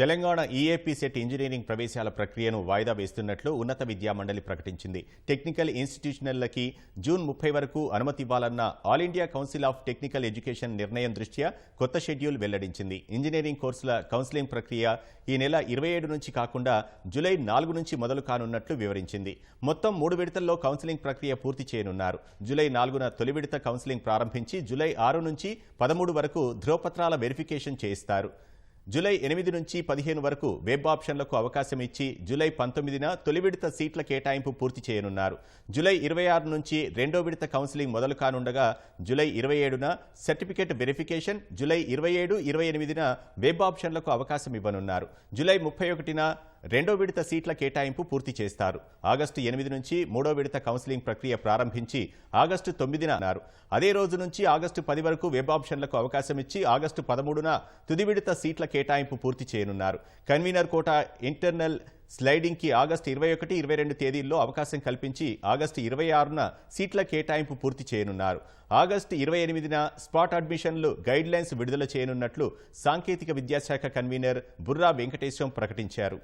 Telangana EAP CET engineering ప్రవేశాల ప్రక్రియను వాయిదా వేస్తున్నట్లు ఉన్నత విద్యా మండలి ప్రకటించింది. టెక్నికల్ ఇన్స్టిట్యూషనల్లకి జూన్ ముప్పై వరకు అనుమతి ఇవ్వాలన్న All India Council of Technical Education నిర్ణయం దృష్ట్యా కొత్త షెడ్యూల్ వెల్లడించింది. ఇంజనీరింగ్ కోర్సుల కౌన్సిలింగ్ ప్రక్రియ ఈ నెల ఇరవై ఏడు నుంచి కాకుండా జూలై నాలుగు నుంచి మొదలు కానున్నట్లు వివరించింది. మొత్తం మూడు విడతల్లో కౌన్సిలింగ్ ప్రక్రియ పూర్తి చేయనున్నారు. జూలై నాలుగున తొలి విడత కౌన్సిలింగ్ ప్రారంభించి జూలై ఆరు నుంచి పదమూడు వరకు ధ్రువపత్రాల వెరిఫికేషన్ చేయిస్తారు. జూలై ఎనిమిది నుంచి పదిహేను వరకు వెబ్ ఆప్షన్లకు అవకాశం ఇచ్చి జూలై పంతొమ్మిదిన తొలి విడత సీట్ల కేటాయింపు పూర్తి చేయనున్నారు. జూలై ఇరవై ఆరు నుంచి రెండో విడత కౌన్సిలింగ్ మొదలు కానుండగా జూలై ఇరవై ఏడున సర్టిఫికేట్ వెరిఫికేషన్ జూలై ఇరవై ఏడు ఇరవై ఎనిమిదిన వెబ్ ఆప్షన్లకు అవకాశం ఇవ్వనున్నారు. జూలై ముప్పై ఒకటిన రెండో విడత సీట్ల కేటాయింపు పూర్తి చేస్తారు. ఆగస్టు ఎనిమిది నుంచి మూడో విడత కౌన్సిలింగ్ ప్రక్రియ ప్రారంభించి ఆగస్టు తొమ్మిదిన అన్నారు. అదే రోజు నుంచి ఆగస్టు పది వరకు వెబ్ ఆప్షన్లకు అవకాశం ఇచ్చి ఆగస్టు పదమూడున తుది విడత సీట్ల కేటాయింపు పూర్తి చేయనున్నారు. కన్వీనర్ కోట ఇంటర్నల్ స్లైడింగ్కి ఆగస్టు ఇరవై ఒకటి ఇరవై రెండు తేదీల్లో అవకాశం కల్పించి ఆగస్టు ఇరవై ఆరున సీట్ల కేటాయింపు పూర్తి చేయనున్నారు. ఆగస్టు ఇరవై ఎనిమిదిన స్పాట్ అడ్మిషన్లు గైడ్ లైన్స్ విడుదల చేయనున్నట్లు సాంకేతిక విద్యాశాఖ కన్వీనర్ బుర్రా వెంకటేశ్వరం ప్రకటించారు.